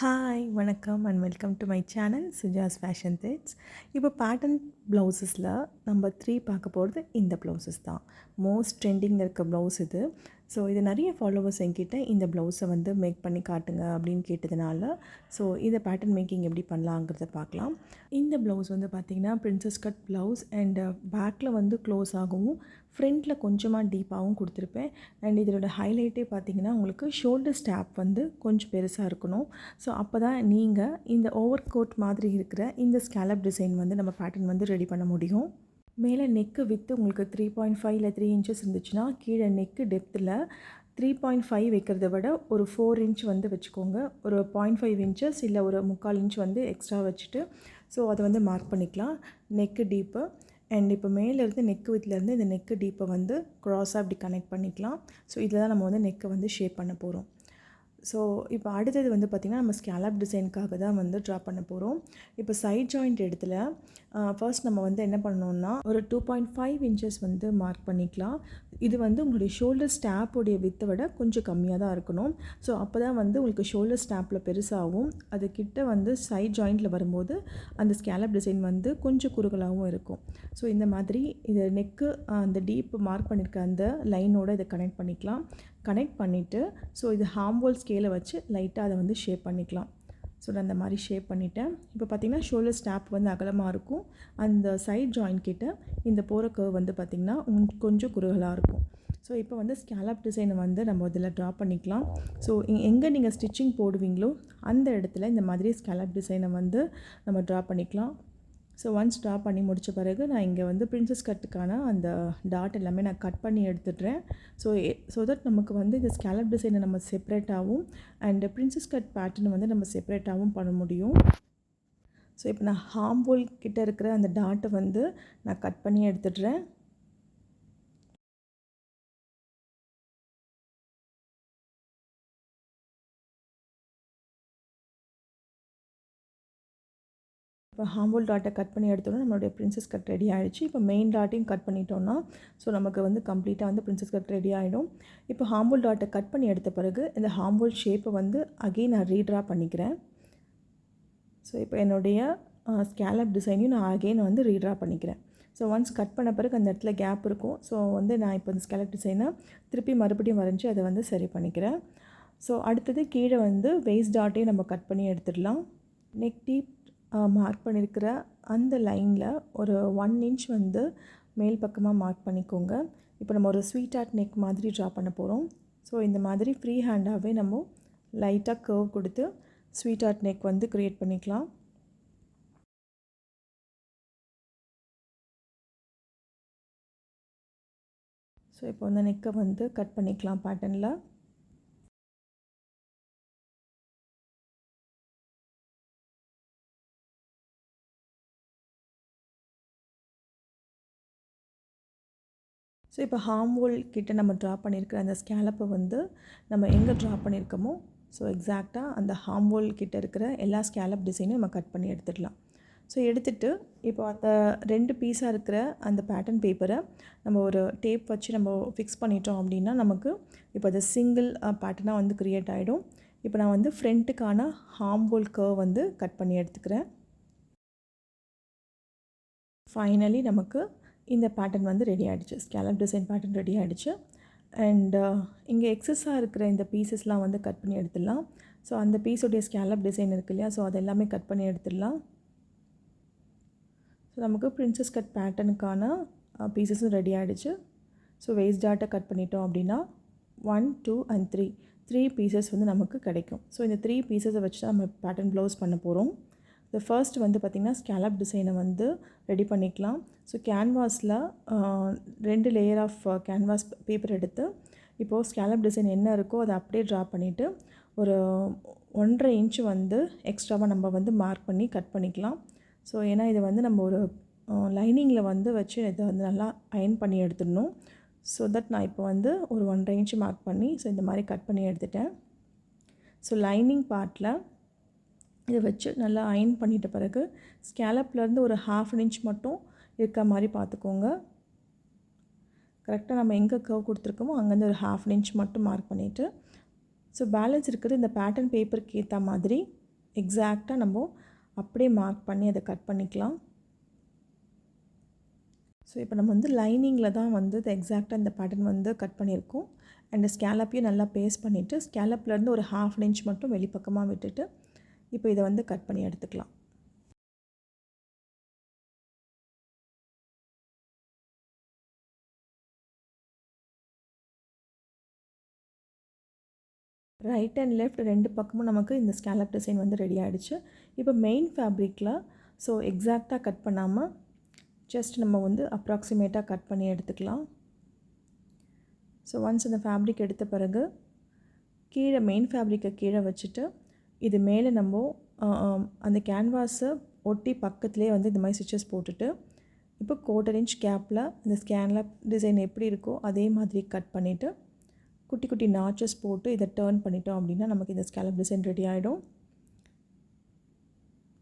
Hi வணக்கம் and welcome to my channel Sujas fashion திட்ஸ் இப்போ pattern ப்ளவுசஸில் நம்ம த்ரீ பார்க்க போகிறது இந்த ப்ளவுசஸ் தான். மோஸ்ட் ட்ரெண்டிங்கில் இருக்க ப்ளவுஸ் இது. ஸோ இது நிறைய ஃபாலோவர்ஸ் என்கிட்ட இந்த ப்ளவுஸை வந்து மேக் பண்ணி காட்டுங்க அப்படின்னு கேட்டதுனால ஸோ இதை பேட்டர்ன் மேக்கிங் எப்படி பண்ணலாங்கிறத பார்க்கலாம். இந்த ப்ளவுஸ் வந்து பார்த்திங்கன்னா பிரின்சஸ் கட் ப்ளவுஸ் அண்ட் பேக்கில் வந்து க்ளோஸ் ஆகவும் ஃப்ரண்ட்டில் கொஞ்சமாக டீப்பாகவும் கொடுத்துருப்பேன். அண்ட் இதோட ஹைலைட்டே பார்த்தீங்கன்னா உங்களுக்கு ஷோல்டர் ஸ்டாப் வந்து கொஞ்சம் பெருசாக இருக்கணும். ஸோ அப்போ தான் நீங்கள் இந்த ஓவர் கோட் மாதிரி இருக்கிற இந்த ஸ்கேலப் டிசைன் வந்து நம்ம பேட்டர்ன் வந்து ரெடி பண்ண முடியும். மேலே நெக்கு வித்து உங்களுக்கு த்ரீ பாயிண்ட் ஃபைவ் இல்லை த்ரீ இன்ச்சஸ் இருந்துச்சுன்னா கீழே நெக்கு டெப்த்தில் த்ரீ பாயிண்ட் ஃபைவ் வைக்கிறத விட ஒரு ஃபோர் இன்ச் வந்து வச்சுக்கோங்க. ஒரு பாயிண்ட் ஃபைவ் இன்ச்சஸ் இல்லை ஒரு முக்கால் இன்ச் வந்து எக்ஸ்ட்ரா வச்சுட்டு ஸோ அதை வந்து மார்க் பண்ணிக்கலாம். நெக்கு டீப்பு அண்ட் இப்போ மேலேருந்து நெக்கு வித்துலேருந்து இந்த நெக்கு டீப்பை வந்து க்ராஸாக இப்படி கனெக்ட் பண்ணிக்கலாம். ஸோ இதில் தான் நம்ம வந்து நெக்கை வந்து ஷேப் பண்ண போகிறோம் ஸோ இப்போ அடுத்தது வந்து பார்த்திங்கன்னா நம்ம ஸ்கேலப் டிசைனுக்காக தான் வந்து ட்ரா பண்ண போகிறோம் இப்போ சைட் ஜாயிண்ட் இடத்துல ஃபர்ஸ்ட் நம்ம வந்து என்ன பண்ணோம்னா ஒரு டூ பாயிண்ட் ஃபைவ் இன்ச்சஸ் வந்து மார்க் பண்ணிக்கலாம். இது வந்து உங்களுடைய ஷோல்டர் ஸ்டாப்போடைய வித்தை விட கொஞ்சம் கம்மியாக தான் இருக்கணும். ஸோ அப்போ தான் வந்து உங்களுக்கு ஷோல்டர் ஸ்டாப்பில் பெருசாகவும் அது கிட்ட வந்து சைட் ஜாயிண்டில் வரும்போது அந்த ஸ்கேலப் டிசைன் வந்து கொஞ்சம் குறுகலாகவும் இருக்கும். ஸோ இந்த மாதிரி இதை நெக்கு அந்த டீப் மார்க் பண்ணியிருக்க அந்த லைனோட இதை கனெக்ட் பண்ணிக்கலாம். கனெக்ட் பண்ணிவிட்டு ஸோ இது ஹார்ம்வோல் ஸ்கேலை வச்சு லைட்டாக அதை வந்து ஷேப் பண்ணிக்கலாம். ஸோ நான் அந்த மாதிரி ஷேப் பண்ணிவிட்டேன் இப்போ பார்த்திங்கன்னா ஷோல்டர் ஸ்டாப் வந்து அகலமாக இருக்கும். அந்த சைட் ஜாயின் கிட்ட இந்த போகிற கர்வ் வந்து பார்த்திங்கன்னா கொஞ்சம் குறுகலாக இருக்கும். ஸோ இப்போ வந்து ஸ்கேலப் டிசைனை வந்து நம்ம இதில் ட்ரா பண்ணிக்கலாம். ஸோ எங்கே நீங்கள் ஸ்டிச்சிங் போடுவீங்களோ அந்த இடத்துல இந்த மாதிரி ஸ்கேலப் டிசைனை வந்து நம்ம ட்ரா பண்ணிக்கலாம். ஸோ ஒன்ஸ் ட்ரா பண்ணி முடித்த பிறகு நான் இங்கே வந்து ப்ரின்சஸ் கட்டுக்கான அந்த டாட் எல்லாமே நான் கட் பண்ணி எடுத்துடுறேன். ஸோ ஸோ தட் நமக்கு வந்து இந்த ஸ்கேலப் டிசைனை நம்ம செப்ரேட்டாகவும் அண்ட் ப்ரின்சஸ் கட் பேட்டர்ன் வந்து நம்ம செப்ரேட்டாகவும் பண்ண முடியும். ஸோ இப்போ நான் ஹாம்போல் கிட்டே இருக்கிற அந்த டாட்டை வந்து நான் கட் பண்ணி எடுத்துடுறேன். இப்போ ஹாம்போல் டாட்டை கட் பண்ணி எடுத்தோன்னா நம்மளுடைய ப்ரின்சஸ் கட் ரெடி ஆகிடுச்சு இப்போ மெயின் டாட்டையும் கட் பண்ணிட்டோன்னா ஸோ நமக்கு வந்து கம்ப்ளீட்டாக வந்து ப்ரின்சஸ் கட் ரெடி ஆகிடும் இப்போ ஹாம்போல் டாட்டை கட் பண்ணி எடுத்த பிறகு இந்த ஹாம்போல் ஷேப்பை வந்து அகெயின் நான் ரீட்ரா பண்ணிக்கிறேன். ஸோ இப்போ என்னுடைய ஸ்கேலப் டிசைனையும் நான் அகெயின் வந்து ரீட்ரா பண்ணிக்கிறேன். ஸோ ஒன்ஸ் கட் பண்ண பிறகு அந்த இடத்துல கேப் இருக்கும். ஸோ வந்து நான் இப்போ இந்த ஸ்கேலப் டிசைனை திருப்பி மறுபடியும் வரைஞ்சி அதை வந்து சரி பண்ணிக்கிறேன். ஸோ அடுத்தது கீழே வந்து வேஸ்ட் டாட்டையும் நம்ம கட் பண்ணி எடுத்துடலாம். நெக் டீப் மார்க் பண்ணியிருக்கிற அந்த லைனில் ஒரு ஒன் இன்ச் வந்து மேல் பக்கமாக மார்க் பண்ணிக்கோங்க. இப்போ நம்ம ஒரு ஸ்வீட் ஆர்ட் நெக் மாதிரி ட்ரா பண்ண போகிறோம் ஸோ இந்த மாதிரி ஃப்ரீ ஹேண்டாகவே நம்ம லைட்டாக கர்வ் கொடுத்து ஸ்வீட் ஆர்ட் நெக் வந்து க்ரியேட் பண்ணிக்கலாம். ஸோ இப்போ அந்த நெக்கை வந்து கட் பண்ணிக்கலாம் பேட்டர்னில் ஸோ இப்போ ஹார்ம்வோல் கிட்டே நம்ம ட்ரா பண்ணியிருக்கிற அந்த ஸ்கேலப்பை வந்து நம்ம எங்கே ட்ரா பண்ணியிருக்கோமோ ஸோ எக்ஸாக்டாக அந்த ஹார்ம்வோல் கிட்டே இருக்கிற எல்லா ஸ்கேலப் டிசைனையும் நம்ம கட் பண்ணி எடுத்துடலாம். ஸோ எடுத்துகிட்டு இப்போ அந்த ரெண்டு பீஸாக இருக்கிற அந்த பேட்டர்ன் பேப்பரை நம்ம ஒரு டேப் வச்சு நம்ம ஃபிக்ஸ் பண்ணிட்டோம் அப்படின்னா நமக்கு இப்போ அது சிங்கிள் பேட்டர்னாக வந்து க்ரியேட் ஆகிடும் இப்போ நான் வந்து ஃப்ரண்ட்டுக்கான ஹார்ம்வோல் கர்வ் வந்து கட் பண்ணி எடுத்துக்கிறேன். ஃபைனலி நமக்கு இந்த பேட்டர்ன் வந்து ரெடி ஆகிடுச்சு ஸ்கேலப் டிசைன் பேட்டர்ன் ரெடி ஆகிடுச்சு அண்ட் இங்கே எக்ஸஸாக இருக்கிற இந்த பீசஸ்லாம் வந்து கட் பண்ணி எடுத்துடலாம். ஸோ அந்த பீஸோடைய ஸ்கேலப் டிசைன் இருக்கு இல்லையா? ஸோ அது எல்லாமே கட் பண்ணி எடுத்துடலாம். ஸோ நமக்கு ப்ரின்சஸ் கட் பேட்டர்னுக்கான பீசஸும் ரெடி ஆகிடுச்சு ஸோ வேஸ்ட் டாட்டை கட் பண்ணிட்டோம் அப்படின்னா one two and three three pieces வந்து நமக்கு கிடைக்கும். ஸோ இந்த த்ரீ பீசஸை வச்சு தான் நம்ம பேட்டர்ன் ப்ளவுஸ் பண்ண போகிறோம் த ஃபர்ஸ்ட் வந்து பார்த்திங்கன்னா ஸ்கேலப் டிசைனை வந்து ரெடி பண்ணிக்கலாம். ஸோ கேன்வாஸில் ரெண்டு லேயர் ஆஃப் கேன்வாஸ் பேப்பர் எடுத்து இப்போது ஸ்கேலப் டிசைன் என்ன இருக்கோ அதை அப்படியே ட்ரா பண்ணிவிட்டு ஒரு ஒன்றரை இன்ச்சு வந்து எக்ஸ்ட்ராவாக நம்ம வந்து மார்க் பண்ணி கட் பண்ணிக்கலாம். ஸோ ஏன்னா இதை வந்து நம்ம ஒரு லைனிங்கில் வந்து வச்சு இதை வந்து நல்லா அயன் பண்ணி எடுத்துடணும். ஸோ தட் நான் இப்போ வந்து ஒரு ஒன்றரை இன்ச்சு மார்க் பண்ணி ஸோ இந்த மாதிரி கட் பண்ணி எடுத்துட்டேன். ஸோ லைனிங் பார்ட்டில் இதை வச்சு நல்லா அயன் பண்ணிட்ட பிறகு ஸ்கேலப்லேருந்து ஒரு ஹாஃப் இன்ச் மட்டும் இருக்க மாதிரி பார்த்துக்கோங்க. கரெக்டாக நம்ம எங்கே கர்வ் கொடுத்துருக்கோமோ அங்கேருந்து ஒரு ஹாஃப் இன்ச் மட்டும் மார்க் பண்ணிவிட்டு ஸோ பேலன்ஸ் இருக்கிறது இந்த பேட்டர்ன் பேப்பருக்கு ஏற்ற மாதிரி எக்ஸாக்டாக நம்ம அப்படியே மார்க் பண்ணி அதை கட் பண்ணிக்கலாம். ஸோ இப்போ நம்ம வந்து லைனிங்கில் தான் வந்து எக்ஸாக்டாக இந்த பேட்டர்ன் வந்து கட் பண்ணியிருக்கோம். அண்ட் ஸ்கேலப்பையும் நல்லா பேஸ்ட் பண்ணிவிட்டு ஸ்கேலப்லேருந்து ஒரு ஹாஃப் இன்ச் மட்டும் வெளிப்பக்கமாக விட்டுட்டு இப்போ இதை வந்து கட் பண்ணி எடுத்துக்கலாம். ரைட் அண்ட் லெஃப்ட் ரெண்டு பக்கமும் நமக்கு இந்த ஸ்கேலப் டிசைன் வந்து ரெடி ஆகிடுச்சு இப்போ மெயின் ஃபேப்ரிக்கில் ஸோ எக்ஸாக்டாக கட் பண்ணாமல் ஜஸ்ட் நம்ம வந்து அப்ராக்சிமேட்டாக கட் பண்ணி எடுத்துக்கலாம். ஸோ ஒன்ஸ் இந்த ஃபேப்ரிக் எடுத்த பிறகு கீழே மெயின் ஃபேப்ரிக்கை கீழே வச்சுட்டு இது மேலே நம்ம அந்த கேன்வாஸை ஒட்டி பக்கத்துலேயே வந்து இந்த மாதிரி ஸ்டிச்சஸ் போட்டுட்டு இப்போ குவார்டர் இன்ச் கேப்பில் இந்த ஸ்கேனில் டிசைன் எப்படி இருக்கோ அதே மாதிரி கட் பண்ணிவிட்டு குட்டி குட்டி நாச்சஸ் போட்டு இதை டேர்ன் பண்ணிட்டோம் அப்படின்னா நமக்கு இந்த ஸ்கேலப் டிசைன் ரெடி ஆகிடும்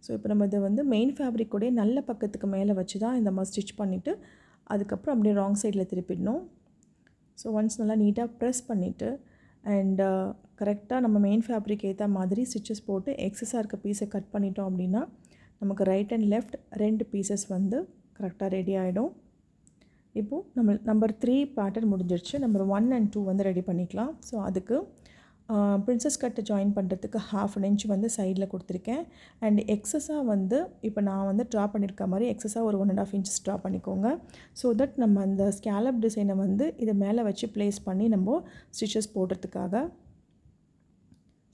ஸோ இப்போ நம்ம இதை வந்து மெயின் ஃபேப்ரிக்கோடைய நல்ல பக்கத்துக்கு மேலே வச்சு தான் இந்த மாதிரி ஸ்டிச் பண்ணிவிட்டு அதுக்கப்புறம் அப்படியே ராங் சைடில் திருப்பிடணும். ஸோ ஒன்ஸ் நல்லா நீட்டாக ப்ரெஸ் பண்ணிவிட்டு அண்ட் கரெக்டாக uh, நம்ம மெயின் ஃபேப்ரிக் ஏற்ற மாதிரி ஸ்டிச்சஸ் போட்டு எக்ஸஸாக இருக்க பீஸை கட் பண்ணிட்டோம் அப்படின்னா நமக்கு ரைட் அண்ட் லெஃப்ட் ரெண்டு பீசஸ் வந்து கரெக்டாக ரெடி ஆகிடும் இப்போது நம்ம நம்பர் த்ரீ பேட்டர்ன் முடிஞ்சிருச்சு. நம்பர் ஒன் அண்ட் டூ வந்து ரெடி பண்ணிக்கலாம். ஸோ அதுக்கு ப்ரின்ஸஸ் கட்டை ஜாயின் பண்ணுறதுக்கு ஹாஃப் அன் இன்ச் வந்து சைடில் கொடுத்துருக்கேன். அண்ட் எக்ஸஸாக வந்து இப்போ நான் வந்து ட்ரா பண்ணியிருக்க மாதிரி எக்ஸஸாக ஒரு one and half inches draw பண்ணிக்கோங்க. ஸோ தட் நம்ம அந்த ஸ்கேலப் டிசைனை வந்து இதை மேலே வச்சு ப்ளேஸ் பண்ணி நம்ம ஸ்டிச்சஸ் போடுறதுக்காக.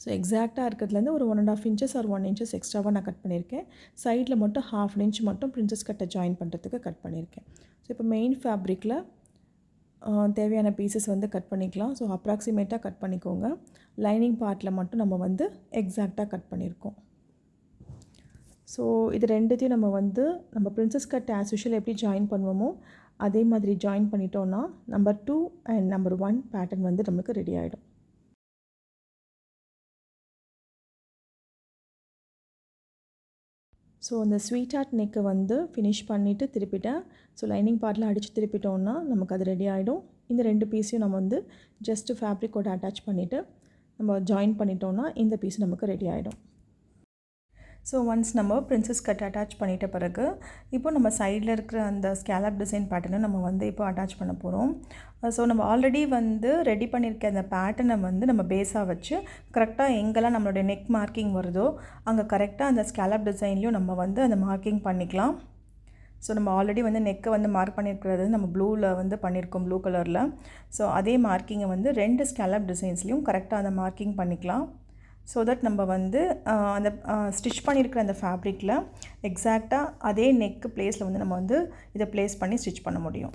ஸோ எக்ஸாக்டாக இருக்கிறதுலேருந்து ஒரு one and half inches or one inches எக்ஸ்ட்ராவாக நான் கட் பண்ணியிருக்கேன் சைடில் மட்டும் ஹாஃப் இன்ச் மட்டும் ப்ரின்ஸஸ் கட்டை ஜாயின் பண்ணுறதுக்கு கட் பண்ணியிருக்கேன் ஸோ இப்போ மெயின் ஃபேப்ரிக்கில் தேவையான பீசஸ் வந்து கட் பண்ணிக்கலாம். ஸோ அப்ராக்சிமேட்டாக கட் பண்ணிக்கோங்க. லைனிங் பார்ட்டில் மட்டும் நம்ம வந்து எக்ஸாக்டாக கட் பண்ணியிருக்கோம் ஸோ இது ரெண்டுத்தையும் நம்ம வந்து நம்ம ப்ரின்ஸஸ் கட் ஆஸ் யூஷுவல் எப்படி ஜாயின் பண்ணுவோமோ அதே மாதிரி ஜாயின் பண்ணிட்டோன்னா number two and number one pattern வந்து நம்மளுக்கு ரெடி ஆகிடும் ஸோ அந்த ஸ்வீட் ஹார்ட் நெக்கை வந்து ஃபினிஷ் பண்ணிவிட்டு திருப்பிட்டேன். ஸோ லைனிங் பார்ட்டில் அடித்து திருப்பிட்டோன்னா நமக்கு அது ரெடி ஆகிடும் இந்த ரெண்டு பீஸையும் நம்ம வந்து ஜஸ்ட்டு ஃபேப்ரிக்கோட அட்டாச் பண்ணிவிட்டு நம்ம ஜாயின் பண்ணிட்டோன்னா இந்த பீஸ் நமக்கு ரெடி ஆகிடும் ஸோ ஒன்ஸ் நம்ம ப்ரின்ஸஸ் கட் அட்டாச் பண்ணிட்ட பிறகு இப்போ நம்ம சைடில் இருக்கிற அந்த ஸ்கேலப் டிசைன் பேட்டர்னை நம்ம வந்து இப்போ அட்டாச் பண்ண போகிறோம் ஸோ நம்ம ஆல்ரெடி வந்து ரெடி பண்ணியிருக்க அந்த பேட்டர்னை வந்து நம்ம பேஸாக வச்சு கரெக்டாக எங்கெல்லாம் நம்மளுடைய நெக் மார்க்கிங் வருதோ அங்கே கரெக்டாக அந்த ஸ்கேலப் டிசைன்லேயும் நம்ம வந்து அந்த மார்க்கிங் பண்ணிக்கலாம். ஸோ நம்ம ஆல்ரெடி வந்து நெக்கை வந்து மார்க் பண்ணியிருக்கிறது நம்ம ப்ளூவில் வந்து பண்ணியிருக்கோம் ப்ளூ கலரில் ஸோ அதே மார்க்கிங்கை வந்து ரெண்டு ஸ்கேலப் டிசைன்ஸ்லேயும் கரெக்டாக அந்த மார்க்கிங் பண்ணிக்கலாம். ஸோ தட் நம்ம வந்து அந்த ஸ்டிச் பண்ணியிருக்கிற அந்த ஃபேப்ரிக்கில் எக்ஸாக்டாக அதே நெக்கு ப்ளேஸில் வந்து நம்ம வந்து இதை ப்ளேஸ் பண்ணி ஸ்டிச் பண்ண முடியும்.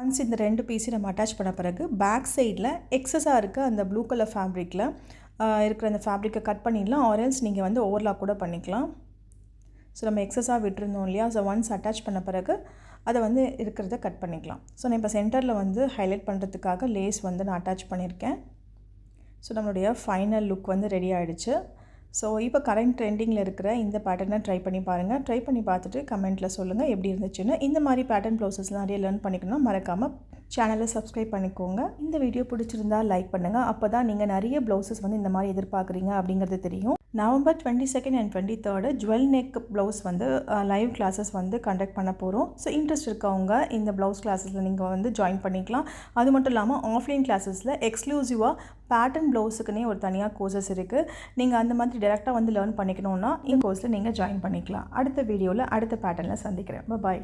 ஒன்ஸ் இந்த ரெண்டு பீஸையும் நம்ம அட்டாச் பண்ண பிறகு பேக் சைடில் எக்ஸஸாக இருக்க அந்த ப்ளூ கலர் ஃபேப்ரிக்கில் இருக்கிற அந்த ஃபேப்ரிக்கை கட் பண்ணிடலாம். ஆரல்ஸ் நீங்கள் வந்து ஓவர்லாக் கூட பண்ணிக்கலாம். ஸோ நம்ம எக்ஸஸாக விட்டுருந்தோம் இல்லையா? ஸோ ஒன்ஸ் அட்டாச் பண்ண பிறகு அதை வந்து இருக்கிறத கட் பண்ணிக்கலாம். ஸோ நான் இப்போ சென்டரில் வந்து ஹைலைட் பண்ணுறதுக்காக லேஸ் வந்து நான் அட்டாச் பண்ணியிருக்கேன் ஸோ நம்மளுடைய ஃபைனல் லுக் வந்து ரெடி ஆகிடுச்சு ஸோ இப்போ கரண்ட் ட்ரெண்டிங்கில் இருக்கிற இந்த பேட்டர்னை ட்ரை பண்ணி பாருங்கள் ட்ரை பண்ணி பார்த்துட்டு கமெண்ட்டில் சொல்லுங்கள் எப்படி இருந்துச்சுன்னு. இந்த மாதிரி பேட்டர்ன் ப்ளவுசஸ் நிறைய லேர்ன் பண்ணிக்கணும் மறக்காமல் சேனலை சப்ஸ்கிரைப் பண்ணிக்கோங்க. இந்த வீடியோ பிடிச்சிருந்தா லைக் பண்ணுங்கள் அப்போ தான் நீங்கள் நிறைய ப்ளவுசஸ் வந்து இந்த மாதிரி எதிர்பார்க்குறீங்க அப்படிங்கிறது தெரியும். November twenty second and twenty third jewel neck blouse வந்து லைவ் கிளாஸஸ் வந்து கண்டக்ட் பண்ண போகிறோம் ஸோ இன்ட்ரெஸ்ட் இருக்கவங்க இந்த ப்ளவுஸ் கிளாஸஸில் நீங்கள் வந்து ஜாயின் பண்ணிக்கலாம். அது மட்டும் இல்லாமல் ஆஃப்லைன் கிளாஸஸில் எக்ஸ்க்ளூசிவாக பேட்டர்ன் ப்ளவுஸுக்குன்னே ஒரு தனியாக கோர்சஸ் இருக்குது நீங்கள் அந்த மாதிரி டேரெக்டாக வந்து லேர்ன் பண்ணிக்கணுன்னா இந்த கோர்ஸில் நீங்கள் ஜாயின் பண்ணிக்கலாம். அடுத்த வீடியோவில் அடுத்த பேட்டர்னில் சந்திக்கிறேன். பாய்